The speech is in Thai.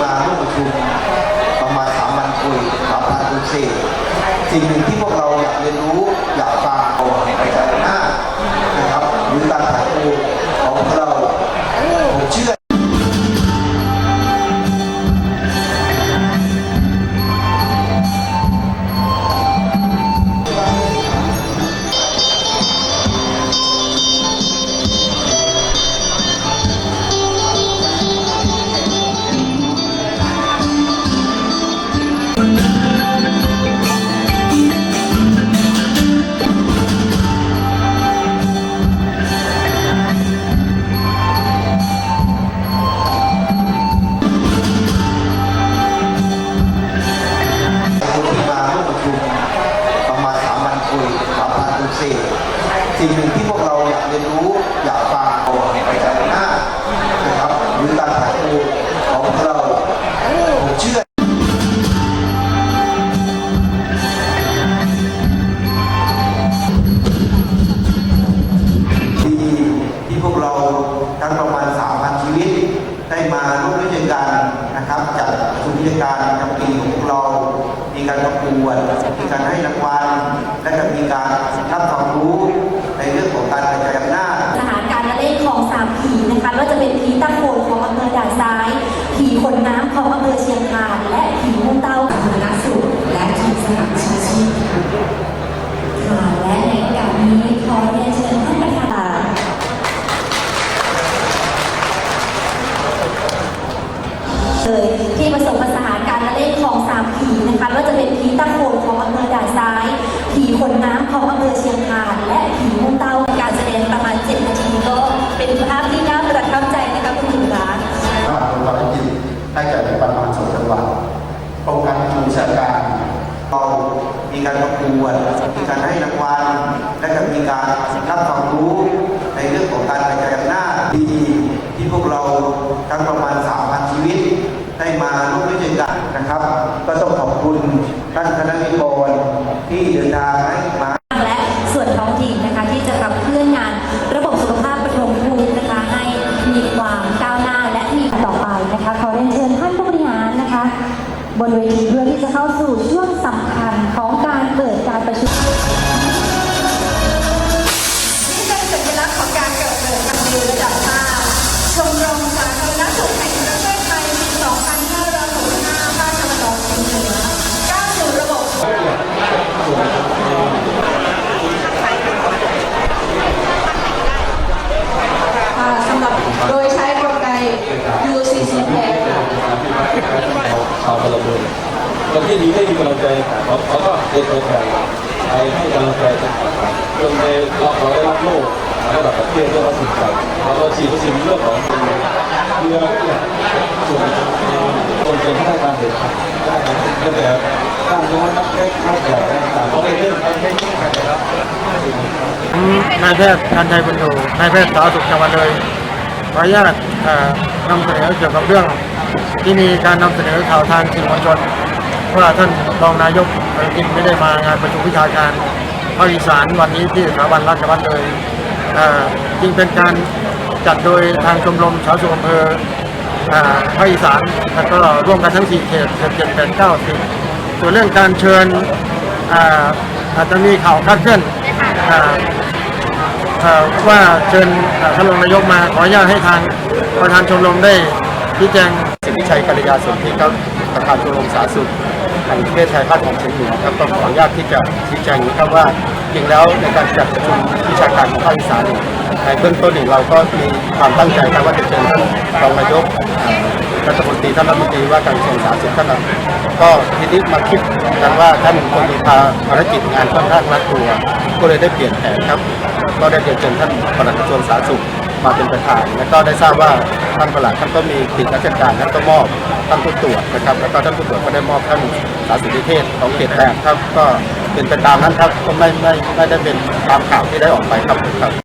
มาร่วมประชุมประมาณสามวันคุยสามพันคุยเศษสิ่งหนึ่งที่พวกเราอยากเรียนรู้ สิ่งหนึ่งที่พวกเราอยากเรียนรู้อยากฟังเอาไปจากหน้านะครับหรือการถ่ายรูปของเราผมเชื่อที่ที่พวกเราทั้งประมาณ 3,000 ชีวิต ได้มาร่วมด้วยกันนะครับจัดประชุมกิจการประจำปีของพวกเรามีการประกวดมีการให้รางวัลและก็มีการรับความรู้ รื่องของการกระจายอำนาจสถานการละเล่นของสามผีนะคะก็จะเป็นผีตะโขนของอำเภอด่านซ้าย ผีขนน้ำของอำเภอเชียงคานและผีมุ่งเต้าสาธารณสุขและทีมสหวิชาชีพค่ะและในกาสนี้ขอเรียนเชิญท่านประธานเลยที่ประสบปัญหาการละเล่นของสามผีนะคะก็จะเป็นผีตะโขนของอำเภอด่านซ้าย ผีขนน้ำของอำเภอเชียง มีการประกวดมีการให้รางวัลและก็มีการรับความรู้ในเรื่องของการกระจายอำนาจดี บนเวทีเพื่อที่จะเข้าสู่ช่วงสำคัญของการเปิดการประชุม คนที่ดีไม่มีกำลังใจเขาเขาก็เดินตัวแทนไปให้กำลังใจจนในเราเราได้รับโล่ระดับประเทศเรื่องวัคซีนกันเราก็ฉีดวัคซีนเรื่องของเรือเนี่ยส่วนคนเป็นข้าราชการเด็กได้ตั้งแต่ตั้งย้อนนักเล็กนักใหญ่ต่างๆเขาได้เริ่มไปไม่ยิ่งกันนะครับนายแพทย์การชัยบุญอยู่นายแพทย์สาธารณสุขจังหวัดเลยขออนุญาตนำเสนอเกี่ยวกับเรื่องที่มีการนำเสนอข่าวทางสื่อมวลชน ว่าท่านรองนายกอนุทินไม่ได้มางานประชุมวิชาการภาคอีสานวันนี้ที่สถาบันราชวัฒน์เลยเอ่อจึงเป็นการจัดโดยทางชมรมสาธารณสุขอำเภอเอ่อภาคอีสานแล้วก็ร่วมกันทั้ง 4 เขตเขตเจ็ดแปดเก้าสิบส่วนเรื่องการเชิญอาจจะมีข่าวคาดเคลื่อนว่าเชิญท่านรองนายกมาขออนุญาตให้ทางประธานชมรมได้ชี้แจงสิทธิชัยกัลยาสนธิครับประธานชมรมสาธารณสุข แห่งประเทศไทยภาคตะวันออกเฉียงเหนือครับต้องขออนุญาตที่จะชี้แจงนี้ครับว่าจริงแล้วในการจัดประชุมวิชาการของภาคอีสานเนี่ยในเบื้องต้นเนี่ยเราก็มีความตั้งใจครับว่าจะเชิญท่านรองนายกรัฐมนตรีท่านรัฐมนตรีว่าการกระทรวงสาธารณสุขท่านก็ทีนี้มาคิดกันว่าท่านคนมีภารกิจงานค่อนข้างรัดตัว ก็เลยได้เปลี่ยนแผนครับ ก็ได้เรียนเชิญท่านปลัดกระทรวงสาธารณสุข มาเป็นประธาน และก็ได้ทราบว่าท่านประหลัดท่านก็มีติดราชการท่านก็มอบท่านผู้ตรวจนะครับ แล้วก็ท่านผู้ตรวจก็ได้มอบท่านสาธารณสุขนิเทศของเขตแปดครับก็เป็นไปตามนั้นครับก็ไม่ไม่ไม่ได้เป็นตามข่าวที่ได้ออกไปครับครับ